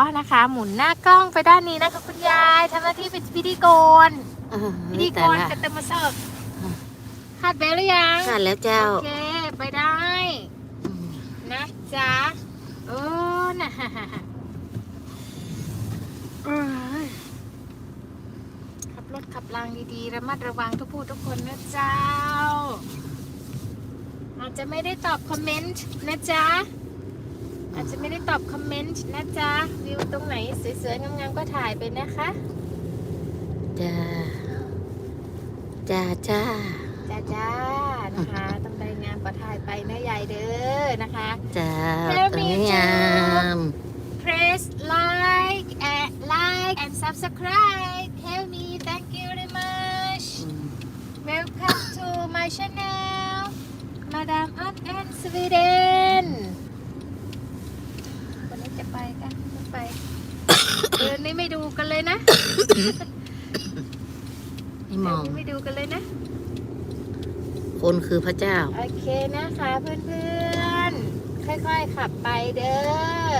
อ๋อนะคะ หมุนหน้ากล้องไปด้านนี้นะคะคุณยายทำหน้าที่เป็นพิธีกรเออพิธีกแต่รละกันเต็มมาเสิร์ฟคาดเบลหรือยังขาดแล้วเจ้าโอเคไปได้นะจ๊ะโอ้นะเอ้ยขับรถขับรางดีๆ ระมัดระวังทุกผู้ทุกคนนะเจ้า อาจจะไม่ได้ตอบคอมเมนต์นะจ๊ะ อาจจะไม่ได้ตอบคอมเมนต์นะจ๊ะ วิวตรงไหนสวยๆงามๆก็ถ่ายไปนะคะจ้าจ้าจ้าจ้าจ้านะคะต้องได้งามก็ถ่ายไปนะยายเด้อนะคะจ้าแล้วตรงมีนี้จ้างาม press like and like and subscribe help me thank you very much อืม welcome to my channel Madam Art and Sweden วันนี้จะไปกันไม่ไป เดือนนี้ไม่ดูกันเลยนะนี่มเดืออนง นี้ไม่ดูกันเลยนะ คนคือพระเจ้า โอเคนะคะเพื่อนๆ ค่อยๆ ขับไปเด้อ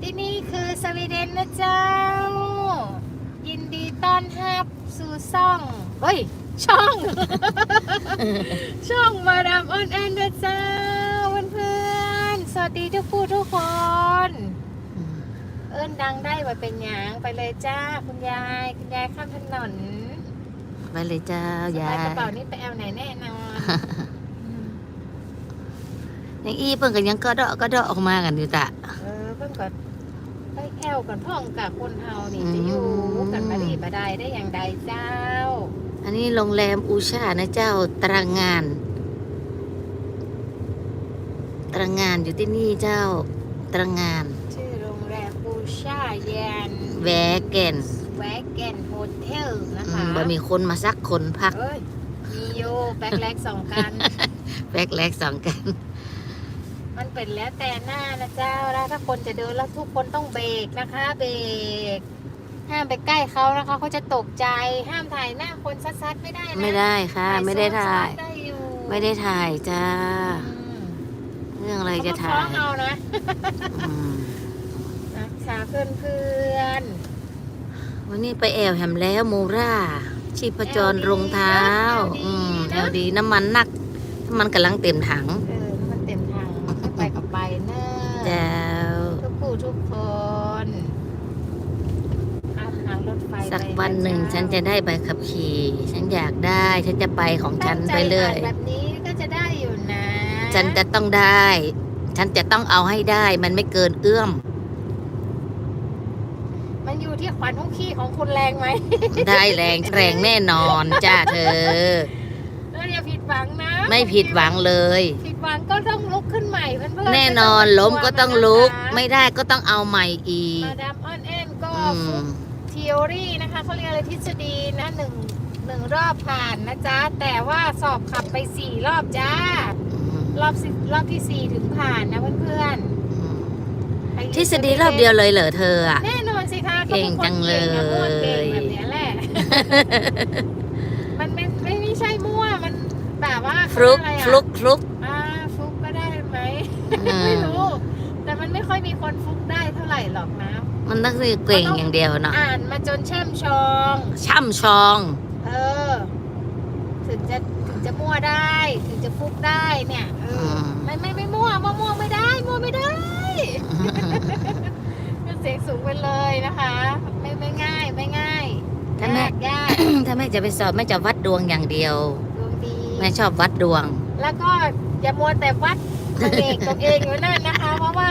ที่นี่คือสวีเดนนะเจ้า ยินดีต้อนรับสู่ช่อง เฮ้ย ช่อง ช่องมาดามออนแอนนะเจ้าเพื่อนๆ สวัสดีทุกผู้ทุกคน เอิ้นดังได้ว่าเป็นหยางไปเลยจ้าคุณยาย คุณยายข้ามถนนไปเลยเจ้าสะยาพายยกระเป๋านี่ไปแอลไหนแน่นอนยังอีเพิ่งกันยังก็เดาะก็เดาะออกมากันอยู่ตะ เออเพิ่งก็ไปแอลกันพ่องกับคนเฮานี่อืมจะอยู่กันมาดีมาได้ได้อย่างใดเจ้า อันนี้โรงแรมอูชานะเจ้าตรังงาน ตรังงานอยู่ที่นี่เจ้าตรังงานชื่อโรงแรมบูชาแยนแวเกนแวกเกนโฮเทลนะอืคะมบ่มีคนมาซักคนพักเอ้ยมีโยแบกแลกสองกันแบกแลกสองกัน มันเป็นแล้วแต่หน้านะเจ้าแล้วถ้าคนจะเดินแล้วทุกคนต้องเบรกนะคะเบรกห้ามไปใกล้เขานะคะเขาจะตกใจห้ามถ่ายหน้าคนซัดๆไม่ได้นะไม่ได้ค่ะ ไม่ได้ถ่ายซ้อนๆได้อยู่ไม่ได้ถ่ายจ้าอืมเรื่องอะไรจะเขถ่าฟ้อยงเอานะอืมนะคะเพื่อนเพื่อนวันนี้ไปแอวแหมแล้วโมราชีพจรรองเท้า อืมแถวดีน้ำมันหนักน้ำมันกำลังเต็มถังๆเออมันเต็มทางไม่ไปกับไปเนอะเจ้าทุกผู้ทุกคนอาทางรถไฟสักไปวันหนึ่งเจ้าฉันจะได้ใบขับขี่ ฉันอยากได้ ฉันจะไปของฉันตั้งใจไปเรื่อยอ่านแบบนี้ ฉันจะต้องได้ ฉันจะต้องเอาให้ได้ มันไม่เกินเอื้อม มันอยู่ที่ขวัญทุกขี้ของคุณแรงไหม ได้แรงแรงแน่นอนจ้าเธอ แล้วอย่าผิดหวังนะไม่ผิดหวังเลย ผิดหวังก็ต้องลุกขึ้นใหม่เพื่อนๆแน่นอนล้มก็ต้องลุก ไม่ได้ก็ต้องเอาใหม่อีก มาดามออนแอนก็อืฟุมกทีโอรีนะคะเขาเรียกอะไรทฤษฎีนะหนึ่งหนึ่งรอบผ่านนะจ๊ะ แต่ว่าสอบขับไปสี่รอบจ้า รอบสิรอบที่สี่ถึงผ่านนะเพื่อนๆไปทฤษฎีรอบเดียวเลยเหรอเธออะ แน่นอนสิคะเก่งจังเลยก็เป็นคนเก่งอะมั่วเก่งแบบเนี้ยแหละ มันไม่ไม่ไม่ใช่มั่วมันแบบว่าฟลุกเขาเรียฟอะไรลุอะกฟลุกอ่าฟลุกก็ได้ไหมอืม ไม่รู้แต่มันไม่ค่อยมีคนฟลุกได้เท่าไหร่หรอกนะ มันต้องเก่งอย่างเดียวเนาะอ่านมาจนแช่มชอง ช่ำชอง เออ ถึงจะถึง จะมั่วได้ ถึงจะฟุกได้เนี่ยเอออมไม่ไม่ไม่มั่วมั่วมั่วไม่ได้ มั่วไม่ได้ก็เสียงสูงไปเลยนะคะ ไม่ไม่ง่ายไม่ง่ายถ้าแม่ ยากยากถ้าแม่จะไปสอบแม่จะวัดดวงอย่างเดียว ดวงดีแม่ชอบวัดดวง แล้วก็อย่ามัวแต่วัดตัวเองตัวเองอยู่นั่นนะคะ เพราะว่า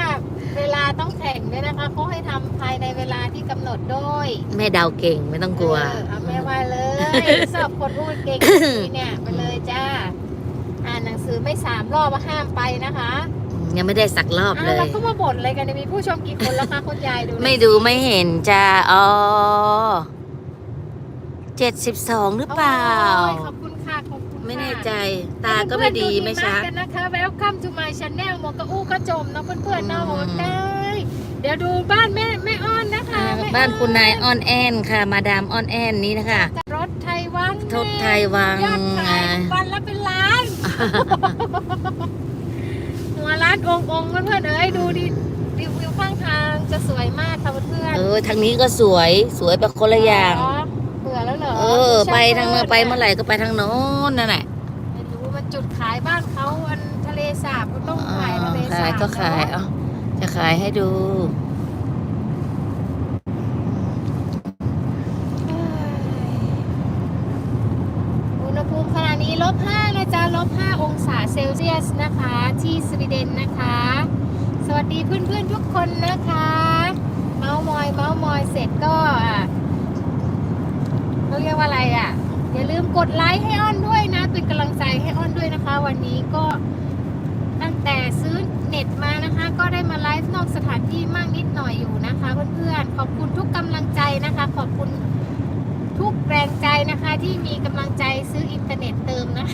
เวลาต้องแข่งด้วยนะคะเขาให้ทำภายในเวลาที่กำหนดด้วยแม่เดาเก่งไม่ต้องกลัว เออเอาแม่ว่าเลย สอบคนพูดเก่งแบบนี้เนี่ยไปเลย จ้า อ่านหนังสือไม่สามรอบว่าห้ามไปนะคะยังไม่ได้สักรอบอ้าเลวย แล้วก็มาบ่นอะไรกันเนี่ยมีผู้ชมกี่คนแล้วคะคุณยายดูไม่ดูไม่เห็นจ้าอ๋อเจ็ดสิบสองหรือเปล่า โอ้ยขอบคุณค่ะขอบคุณค่ะไม่แน่ใจ ตาก็ไม่ดีไม่ชัดกันนะคะ Welcome to my channel หมวกกระอู้กระจมเนาะเพื่อนๆเนาะอืมบอกว่าได้ เดี๋ยวดูบ้านแม่แม่อ้อนนะคะแม่บ้านคุณนายอ้อนแอนค่ะ มาดามอ้อนแอนนี้นะคะรถไทยวังทศไทยวังยอดขายวันละเป็นล้านมาร้านองค์องค์เพื่อนๆเอ้ยดูดิรีวิวข้างทางจะสวยมากค่ะเพื่อนเออทางนี้ก็สวยสวยแบบคนละอย่าง เบื่อแล้วเหรอเออ ไปทางเมื่อไปเมื่อไหร่ก็ไปทางโน้นนั่นแหละไม่รู้มันจุดขายบ้านเขาอันทะเลสาบก็ต้องขายทะเลสาบขายก็ขายเนอะเอาจะขายให้ดู อุณหภูมิขณะนี้ลบ5นะจ๊ะล บ5องศาเซลเซียสนะคะที่สวีเดนนะคะ สวัสดีเพื่อนๆทุกคนนะคะ เมาส์มอยเมาส์มอยเสร็จก็อะเขาเรียกว่าอะไรอะ อย่าลืมกดไลค์ให้อ้อนด้วยนะ เป็นกำลังใจให้อ้อนด้วยนะคะ วันนี้ก็ตั้งแต่ซื้อเน็ตมานะคะ ก็ได้มาไลฟ์นอกสถานที่มากนิดหน่อยอยู่นะคะเพื่อนๆขอบคุณทุกกำลังใจนะคะ ขอบคุณทุกแรงใจนะคะที่มีกำลังใจซื้ออินเทอร์เน็ตเติมนะ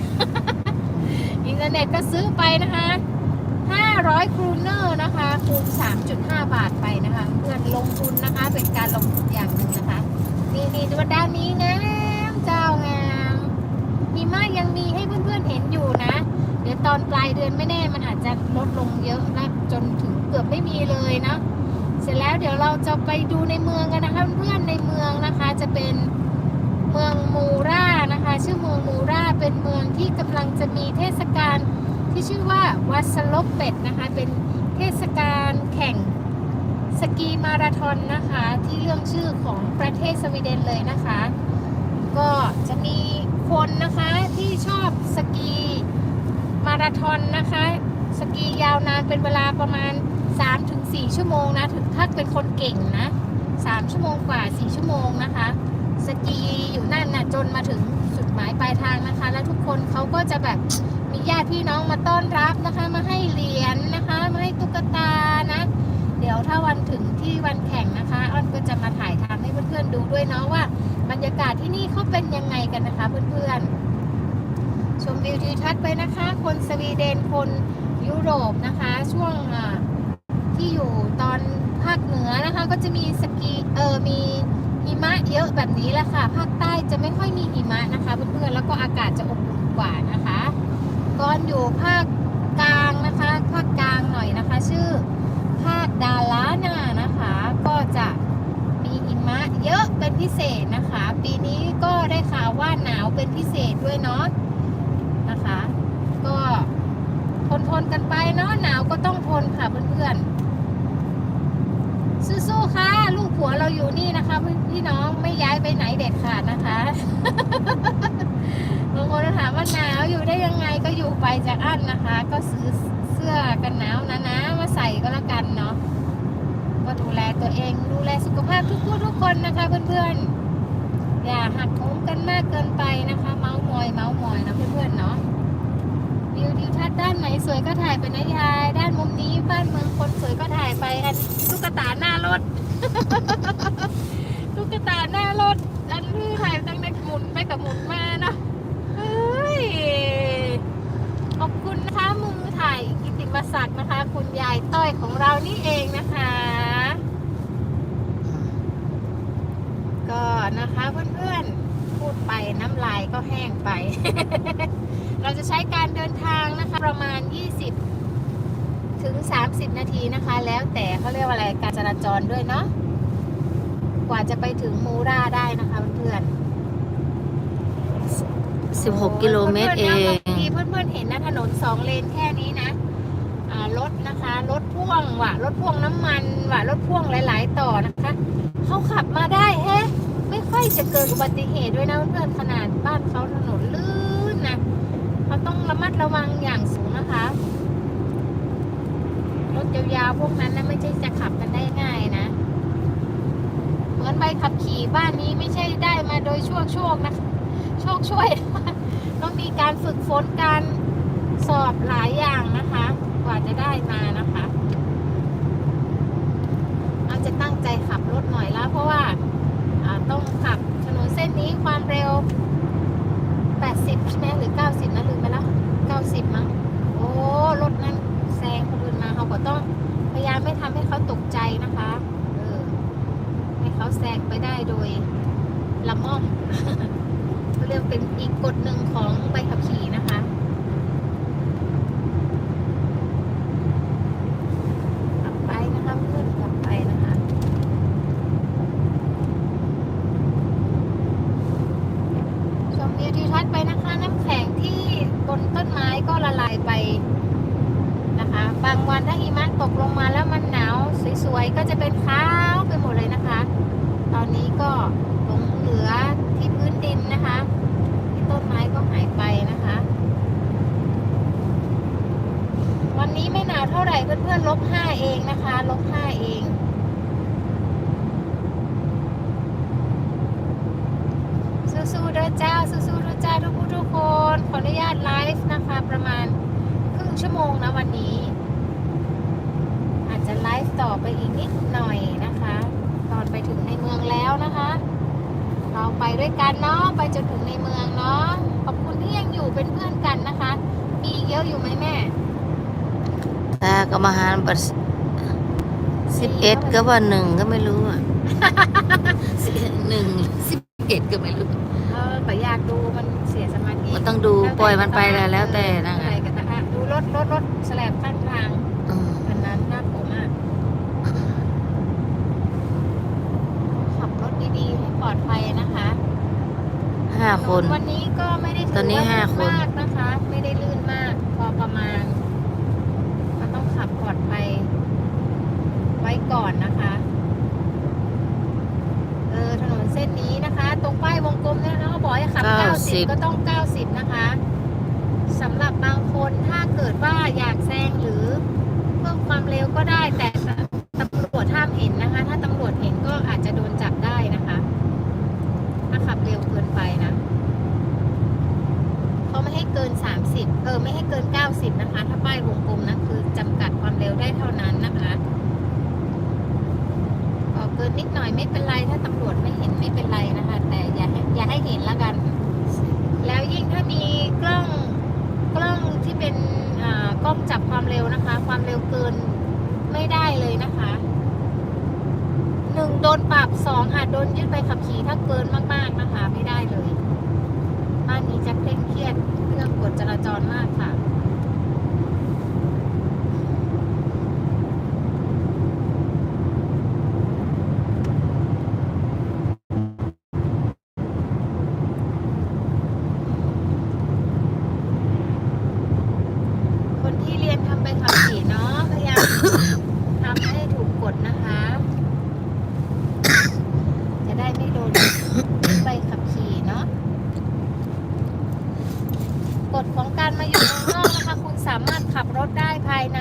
อินเทอร์เน็ตก็ซื้อไปนะคะ 500ครูเนอร์นะคะคูณ 3.5 บาทไปนะคะเพื่อนลงทุนนะคะ เป็นการลงทุนอย่างหนึ่งนะคะ นี่นี่ดูด้านนี้งามเจ้างามหิมะยังมีให้เพื่อนๆเห็นอยู่นะ เดี๋ยวตอนปลายเดือนไม่แน่มันอาจจะลดลงเยอะนะจนถึงเกือบไม่มีเลยนะเสร็จแล้วเดี๋ยวเราจะไปดูในเมืองกันนะคะเพื่อนๆในเมืองนะคะจะเป็นเมืองมูรา ชื่อเมืองมูราเป็นเมืองที่กำลังจะมีเทศกาลที่ชื่อว่าวัสลบเป็ดนะคะเป็นเทศกาลแข่งสกีมาราธอนนะคะที่เรื่องชื่อของประเทศสวีเดนเลยนะคะ ก็จะมีคนนะคะที่ชอบสกีมาราธอนนะคะ สกียาวนานเป็นเวลาประมาณ 3-4 ชั่วโมงนะถึงถ้าเป็นคนเก่งนะ 3 ชั่วโมงกว่า 4 ชั่วโมงนะคะ สกีอยู่นั่นนะจนมาถึง ปลายทางนะคะ แล้วทุกคนเขาก็จะแบบมีญาติพี่น้องมาต้อนรับนะคะ มาให้เหรียญนะคะ มาให้ตุ๊กตานะ เดี๋ยวถ้าวันถึงที่วันแข่งนะคะอ้อนก็จะมาถ่ายทำให้เพื่อนๆดูด้วยเนาะว่า บรรยากาศที่นี่เขาเป็นยังไงกันนะคะเพื่อนๆ ชมวิวทิวทัศน์ไปนะคะ คนสวีเดนคนยุโรปนะคะ ช่วงที่อยู่ตอนภาคเหนือนะคะ ก็จะมีสกีเออมี มะเยอะแบบนี้แหละค่ะ ภาคใต้จะไม่ค่อยมีหิมะนะคะเพื่อนๆแล้วก็อากาศจะอบอุ่นกว่านะคะก่อนอยู่ภาคกลางนะคะ ภาคกลางหน่อยนะคะ ชื่อภาคดาลานานะคะ ก็จะมีหิมะเยอะเป็นพิเศษนะคะ ปีนี้ก็ได้ข่าวว่าหนาวเป็นพิเศษด้วยเนาะนะคะ ก็ทนทนกันไปเนาะหนาวก็ต้องทนค่ะเพื่อนๆสู้ๆค่ะ ลูกผัวเราอยู่นี่นะคะ พี่น้องไม่ย้ายไปไหนเด็ดขาดนะคะบางคนถามว่าหนาวอยู่ได้ยังไงก็อยู่ไปจากอั้นนะคะ ก็ซื้อเสื้อกันหนาวนะนะมาใส่ก็แล้วกันเนาะก็ดูแลตัวเองดูแลสุขภาพทุกๆทุกคนนะคะเพื่อนๆ อย่าหักโหมกันมากเกินไปนะคะ เมาส์มอยเมาส์มอยนะเพื่อนๆเนาะวิวทิวทัศน์ด้านไหนสวยก็ถ่ายไปนะยาย ด้านมุมนี้บ้านเมืองคนสวยก็ถ่ายไปอันตุ๊กตาหน้ารถ ตุ๊กตาหน้ารถอันที่ถ่ายตั้งแต่หมุนไปกับหมุนมาเนาะเฮ้ยขอบคุณนะคะมือถ่ายกิติมศักดิ์นะคะ คุณยายต้อยของเรานี่เองนะคะ ก็นะคะเพื่อนๆพูดไปน้ำลายก็แห้งไป เราจะใช้การเดินทางนะคะประมาณ 20 ถึง 30 นาทีนะคะ แล้วแต่เขาเรียกว่าอะไรการจราจรด้วยเนาะ กว่าจะไปถึงมูราได้นะคะเพื่อนๆ16กิโลเมตรเองที่เพื่อนๆเห็นนะถนนสองเลนแค่นี้นะอ่ารถนะคะรถพ่วงว่ะรถพ่วงน้ำมันว่ะรถพ่วงหลาย ๆ ต่อนะคะเขาขับมาได้แฮะไม่ค่อยจะเกิดอุบัติเหตุด้วยนะเพื่อนๆขนาดบ้านเขาถนนลื่นนะเขาต้องระมัดระวังอย่างสูงนะคะรถยาวๆพวกนั้นนะไม่ใช่จะขับกันได้ง่ายนะเห มือนใบขับขี่บ้านนี้ไม่ใช่ได้มาโดยช่วงโชคนะโชคช่วย ต้องมีการฝึกฝนการสอบหลายอย่างนะคะ กว่าจะได้มานะคะ เราจะตั้งใจขับรถหน่อยแล้วเพราะว่าอ่าต้องขับถนนเส้นนี้ความเร็ว 80 ใช่ไหมหรือ 90 นะลืมไปแล้ว 90 มั้งโอ้รถนั้นแซงคนอื่นมาเขาก็ต้องพยายามไม่ทำให้เขาตกใจนะคะเออให้เขาแซงไปได้โดยละม่อม เขาเรียกเป็นอีกกฎหนึ่งของใบขับขี่นะคะ อยก็จะ เป็นขาวไปหมดเลยนะคะ ตอนนี้ก็หลงเหลือที่พื้นดินนะคะที่ต้นไม้ก็หายไปนะคะ วันนี้ไม่หนาวเท่าไหร่เพื่อนๆลบห้าเองนะคะลบห้าเองสู้ๆด้อจ้าสู้ๆด้อจ้าทุกผู้ทุกคน ขออนุญาตไลฟ์นะคะ ประมาณครึ่งชั่วโมงนะวันนี้ ไลฟ์ต่อไปอีกนิดหน่อยนะคะ ตอนไปถึงในเมืองแล้วนะคะ เราไปด้วยกันเนาะไปจนถึงในเมืองเนาะขอบคุณที่ยังอยู่เป็นเพื่อนกันนะคะ มีอีกเยอะอยู่ไหมแม่ตาก็มาหารบัตสิบเอ็ดก็ว่าหนึ่งก็ไม่รู้อะหนึ่งสิบเอ็ดก็ไม่รู้เออแต่อยากดูมันเสียสมาธิมันต้องดูปล่อยมันไปแล้วแล้วแต่นะอะไรกันนะคะดูรถรถรถแสลบข้างทาง อืม อันนั้นน่ากลัวมาก ขับรถดีๆให้ ปลอดภัยนะคะห้าคน วันนี้ก็ไม่ได้ถืตอนนี้ว่ห้าคนมากนะคะ ไม่ได้ลื่นมาก พอประมาณก็ต้องขับปลอดภัย ไว้ก่อนนะคะเออถนนเส้นนี้นะคะ ตรงป้ายวงกลมเนยนะคะเขาบอกให้ขับ 90 ก็ต้อง 90 นะคะสำหรับบางคนถ้าเกิดว่าอยากแซงหรือเพิ่มความเร็วก็ได้แต่ตำรวจห้ามเห็นนะคะ ถ้าตำรวจเห็นก็อาจจะโดนจับได้นะคะ ถ้าขับเร็วเกินไปนะเขาไม่ให้เกิน 30 เออ ไม่ให้เกิน 90 นะคะ ถ้าป้ายวงกลมนะคือจำกัดความเร็วได้เท่านั้นนะคะออเกินนิดหน่อยไม่เป็นไรถ้าตำรวจไม่เห็นไม่เป็นไรนะคะ แต่อย่าให้อย่าให้เห็นละกัน แล้วยิ่งถ้ามีกล้องกล้องที่เป็นกล้องจับความเร็วนะคะ ความเร็วเกินไม่ได้เลยนะคะ โดนปรับสองอาจโดนยึดไปขับขี่ถ้าเกินมาก ๆนะคะไม่ได้เลย บ้านนี้จะเคร่งเครียดเรื่องกฎจราจรมากค่ะ คนที่เรียนทำใบขับขี่เนาะพยายาม ทำให้ถูกกฎนะคะ จะได้ไม่โดนใบขับขี่เนาะกฎของการมาอยู่เมืองนอกนะคะ คุณสามารถขับรถได้ภายใน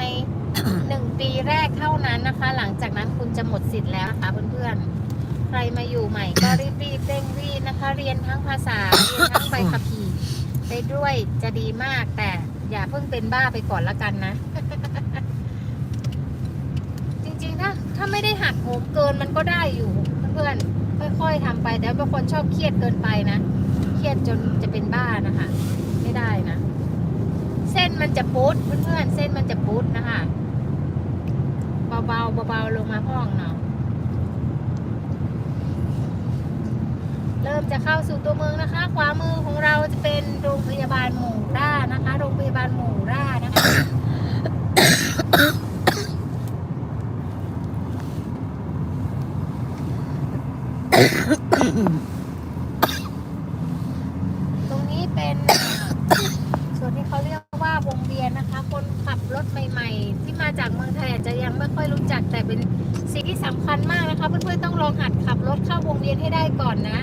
หนึ่งปีแรก เท่านั้นนะคะ หลังจากนั้นคุณจะหมดสิทธิ์แล้วนะคะเพื่อนๆ ใครมาอยู่ใหม่ก็รีบๆเร่งรีบนะคะ เรียนทั้งภาษาเรียนทั้งใบขับขี่ไปด้วยจะดีมากแต่อย่าเพิ่งเป็นบ้าไปก่อนละกันนะ จริงๆถ้าถ้าไม่ได้หักโหมเกินมันก็ได้อยู่เพื่อนๆค่อยๆทำไปแต่บางคนชอบเครียดเกินไปนะเครียดจนจะเป็นบ้านะคะ ไม่ได้นะ เส้นมันจะปุ๊ดเพื่อนๆเส้นมันจะปุ๊ดนะคะ เบาๆเบาๆลงมาพ่องเนาะเริ่มจะเข้าสู่ตัวเมืองนะคะ ขวามือของเราจะเป็นโรงพยาบาลหมู่ร้านะคะ โรงพยาบาลหมู่ร่านะคะ ตรงนี้เป็นเอ่อส่วนที่เขาเรียกว่าวงเวียนนะคะ คนขับรถใหม่ ๆ ที่มาจากเมืองไทยอาจจะยังไม่ค่อยรู้จักแต่เป็นสิ่งที่สำคัญมากนะคะ เพื่อนๆต้องลองหัดขับรถเข้าวงเวียนให้ได้ก่อนนะ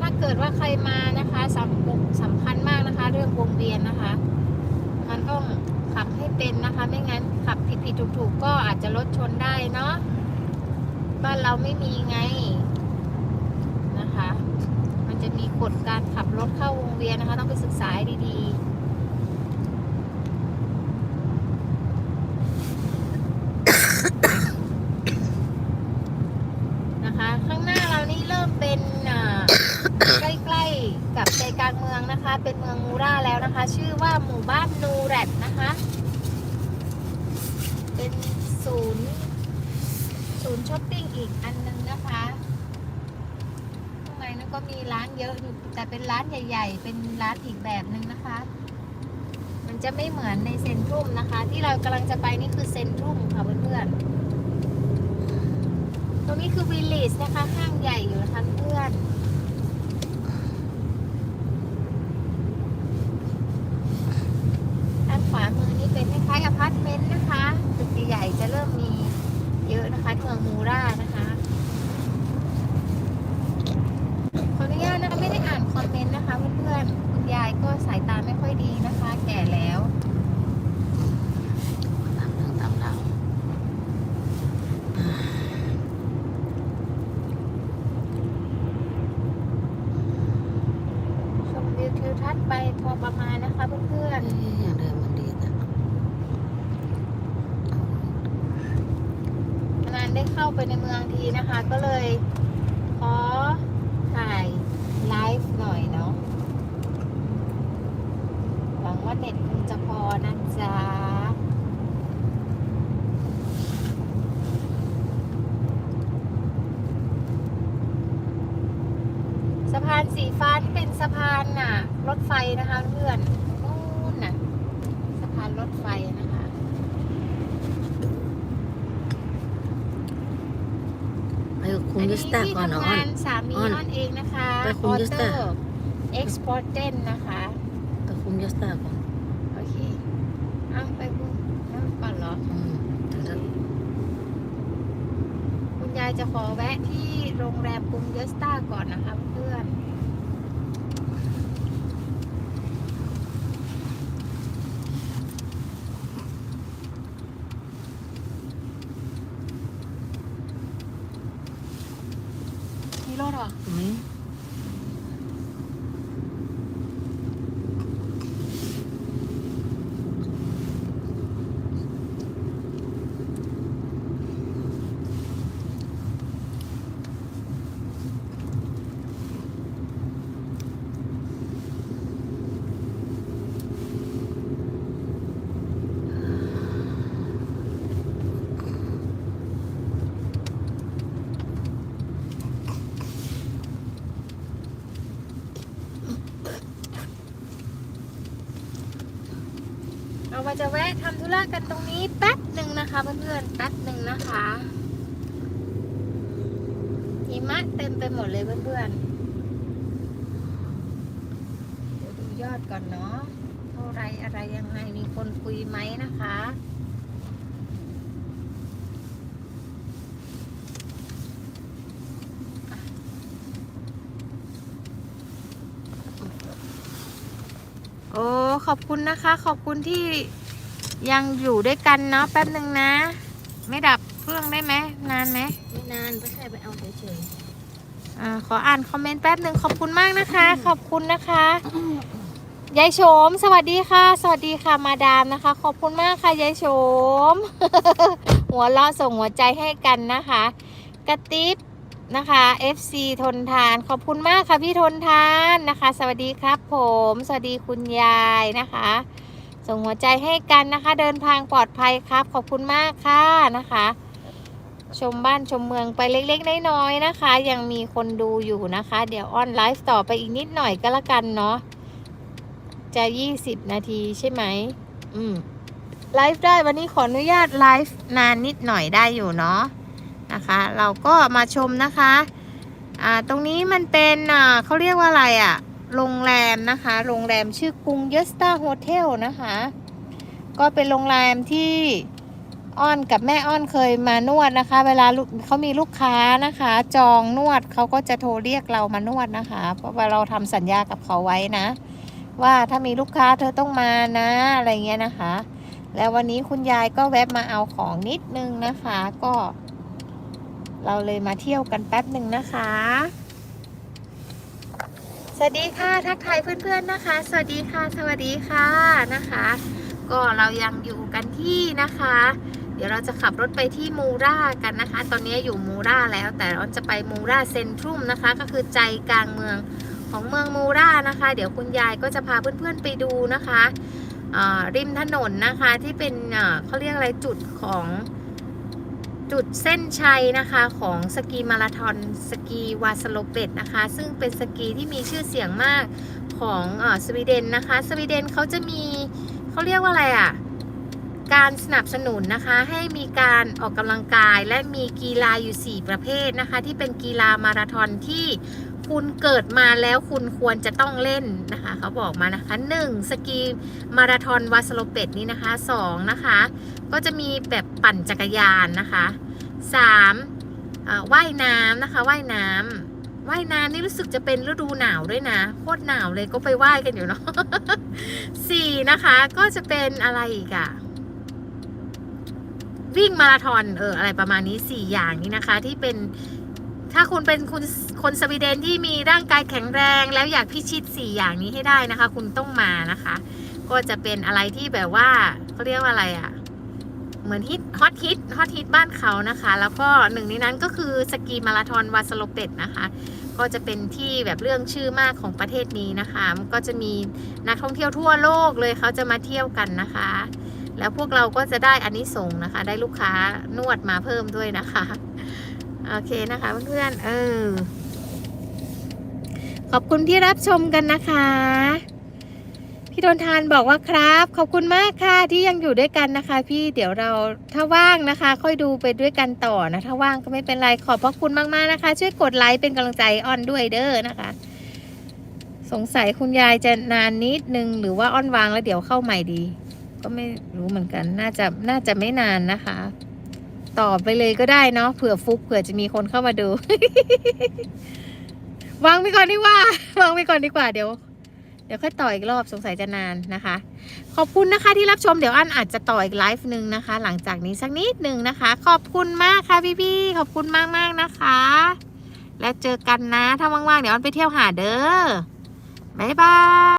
ถ้าเกิดว่าใครมานะคะสำสำคัญมากนะคะ เรื่องวงเวียนนะคะ มันต้องขับให้เป็นนะคะ ไม่งั้นขับผิดๆถูกๆก็อาจจะรถชนได้เนาะบ้านเราไม่มีไงนะคะ มันจะมีกฎการ ขับรถเข้าวงเวียนนะคะ ต้องไปศึกษาดีๆนะคะข้างหน้าเรานี่เริ่มเป็นอ่าใกล้ๆกับใจกลางเมืองนะคะเป็นเมืองมูราแล้วนะคะ ชื่อว่าหมู่บ้านนะคะ เป็นศูนย์ ศูนย์ช้อปปิ้งอีกอันนึงนะคะข้างในนั้นก็มีร้าน เยอะอยู่แต่เป็นร้านใหญ่ ๆ เป็นร้านอีกแบบหนึ่งนะคะ มันจะไม่เหมือนในเซ็นทรัลนะคะ ที่เรากำลังจะไปนี่คือเซ็นทรัลค่ะเพื่อนๆตรงนี้คือวิลลิสนะคะห้างใหญ่อยู่นะคะเพื่อน ด้านขวามือนี่เป็นคล้ายๆอพาร์ตเมนต์นะคะตึกใหญ่ๆจะเริ่มมีเยอะ นะคะที่เมืองมูรานะคะขออนุญาตนะคะไม่ได้อ่านคอมเมนต์นะคะเพื่อนๆคุณยายก็สายตาไม่ค่อยดีนะคะ แก่แล้ว ตามเรื่องตามราว ชมวิวทิวทัศน์ไปพอประมาณนะคะเพื่อน เอ๊ะอย่างเดิมมันดีแต่ ๆนานได้เข้าไปในเมืองทีนะคะ ก็เลยขอถ่ายไลฟ์หน่อยเนาะหวังว่าเน็ตคงจะพอนะจ๊ะสะพานสีฟ้าที่เป็นสะพานน่ะ รถไฟนะคะเพื่อนนู่นน่ะ สะพานรถไฟนะ คะไปกับคุณยุสตาก่อนเนาะที่อ้อทำงานนสามีอ้อนอ้อนเองนะคะไปคุณยุสตาเอ็กซ์พอร์เตนนะคะไปคุณยุสตาก่อน โอเคเอาไปคุณนั่งก่อนเหรออืมถึงจะคุณยายจะขอแวะที่โรงแรมกรุงเยสตาก่อนนะคะเพื่อน มาจะแวะทำธุระกันตรงนี้แป๊บหนึ่งนะคะเพื่อนๆแป๊บหนึ่งนะคะหิมะเต็มไปหมดเลยเพื่อนๆเดี๋ยวดูยอดก่อนเนาะเท่าไรอะไรยังไงมีคนคุยไหมนะคะ โอ้ ขอบคุณนะคะ ขอบคุณที่ยังอยู่ด้วยกันเนาะแป๊บหนึ่งนะ ไม่ดับเครื่องได้ไหมนานไหมไม่นานไม่ใช่ไปเอาเฉยอาขออ่านคอมเมนต์แป๊บหนึ่งขอบคุณมากนะคะ ขอบคุณนะคะยายโฉมสวัสดีค่ะ สวัสดีค่ะมาดามนะคะ ขอบคุณมากค่ะยายโฉม หัวเราะส่งหัวใจให้กันนะคะ กระติบ นะคะ FC ทนทาน ขอบคุณมากค่ะพี่ทนทานนะคะ สวัสดีครับผม สวัสดีคุณยายนะคะ ส่งหัวใจให้กันนะคะ เดินทางปลอดภัยครับ ขอบคุณมากค่ะนะคะ ชมบ้านชมเมืองไปเล็กๆน้อยๆนะคะ ยังมีคนดูอยู่นะคะ เดี๋ยวออนไลฟ์ต่อไปอีกนิดหน่อยก็แล้วกันเนาะจะ 20 นาทีใช่ไหมอืมไลฟ์ได้วันนี้ขออนุญาตไลฟ์นานนิดหน่อยได้อยู่เนาะ นะคะ เราก็มาชมนะคะอ่าตรงนี้มันเป็นอ่าเขาเรียกว่าอะไรอะ่ะโรงแรมนะคะ โรงแรมชื่อกรุงเยสตาโฮเทลนะคะ ก็เป็นโรงแรมที่อ้อนกับแม่อ้อนเคยมานวดนะคะ เวลาเขามีลูกค้านะคะ จองนวดเขาก็จะโทรเรียกเรามานวดนะคะ เพราะว่าเราทำสัญญากับเขาไว้นะ ว่าถ้ามีลูกค้าเธอต้องมานะอะไรเงี้ยนะคะ แล้ววันนี้คุณยายก็แวะมาเอาของนิดนึงนะคะ ก็ เราเลยมาเที่ยวกันแป๊บหนึ่งนะคะ สวัสดีค่ะทักทายเพื่อนๆนะคะ สวัสดีค่ะ สวัสดีค่ะนะคะ ก็เรายังอยู่กันที่นะคะ เดี๋ยวเราจะขับรถไปที่มูรากันนะคะ ตอนนี้อยู่มูราแล้ว แต่เราจะไปมูราเซ็นทรัมนะคะ ก็คือใจกลางเมืองของเมืองมูรานะคะ เดี๋ยวคุณยายก็จะพาเพื่อนๆไปดูนะคะริมถนนนะคะที่เป็นเขาเรียกอะไรจุดของ จุดเส้นชัยนะคะของสกีมาราธอนสกีวาสโลเปตนะคะ ซึ่งเป็นสกีที่มีชื่อเสียงมากของอสวีเดนนะคะ สวีเดนเขาจะมีเขาเรียกว่าอะไรอะ่ะการสนับสนุนนะคะให้มีการออกกำลังกายและมีกีฬาอยู่ 4 ประเภทนะคะ ที่เป็นกีฬามาราธอนที่คุณเกิดมาแล้วคุณควรจะต้องเล่นนะคะเขาบอกมานะคะ 1. สกีมาราธอนวาสโลเปตนี้นะคะ 2. นะคะ ก็จะมีแบบปั่นจักรยานนะคะสามว่ายน้ำนะคะว่ายน้ำว่ายน้ำนี่รู้สึกจะเป็นฤดูหนาวด้วยนะโคตรหนาวเลยก็ไปว่ายกันอยู่เนาะสี่นะคะก็จะเป็นอะไรอีกอะวิ่งมาราธอนเอออะไรประมาณนี้สี่อย่างนี้นะคะ ที่เป็นถ้าคุณเป็นคุณคนสวีเดนที่มีร่างกายแข็งแรง แล้วอยากพิชิตสี่อย่างนี้ให้ได้นะคะ คุณต้องมานะคะ ก็จะเป็นอะไรที่แบบว่าเขาเรียกว่าอะไรอะ่ะ เหมือนฮิตฮอตฮิตฮอตฮิตบ้านเขานะคะ แล้วก็หนึ่งในนั้นก็คือสกีมาราธอนวาสโลเปตนะคะ ก็จะเป็นที่แบบเรื่องชื่อมากของประเทศนี้นะคะก็จะมีนักท่องเที่ยวทั่วโลกเลยเขาจะมาเที่ยวกันนะคะ แล้วพวกเราก็จะได้อันนี้ส่งส์นะคะ ได้ลูกค้านวดมาเพิ่มด้วยนะคะโอเคนะคะเพื่อนๆเออขอบคุณที่รับชมกันนะคะ พี่โดนทานบอกว่าครับ ขอบคุณมากค่ะที่ยังอยู่ด้วยกันนะคะ พี่เดี๋ยวเราถ้าว่างนะคะ ค่อยดูไปด้วยกันต่อนะถ้าว่างก็ไม่เป็นไรขอบพระคุณมากๆนะคะ ช่วยกดไลค์เป็นกำลังใจอ้อนด้วยเด้อนะคะ สงสัยคุณยายจะนานนิดนึงหรือว่าอ้อนวางแล้วเดี๋ยวเข้าใหม่ดี ก็ไม่รู้เหมือนกัน น่าจะน่าจะไม่นานนะคะ ตอบไปเลยก็ได้เนาะเผื่อฟุกเผื่อจะมีคนเข้ามาดู วางไปก่อนดีกว่าวางไปก่อนดีกว่าเดี๋ยว เดี๋ยวค่อยต่ออีกรอบสงสัยจะนานนะคะ ขอบคุณนะคะที่รับชมเดี๋ยวอันอาจจะต่ออีกไลฟ์หนึ่งนะคะ หลังจากนี้สักนิดหนึ่งนะคะ ขอบคุณมากค่ะพี่ๆขอบคุณมากๆนะคะ แล้วเจอกันนะถ้าว่างๆเดี๋ยวอันไปเที่ยวหาเด้อบ๊ายบาย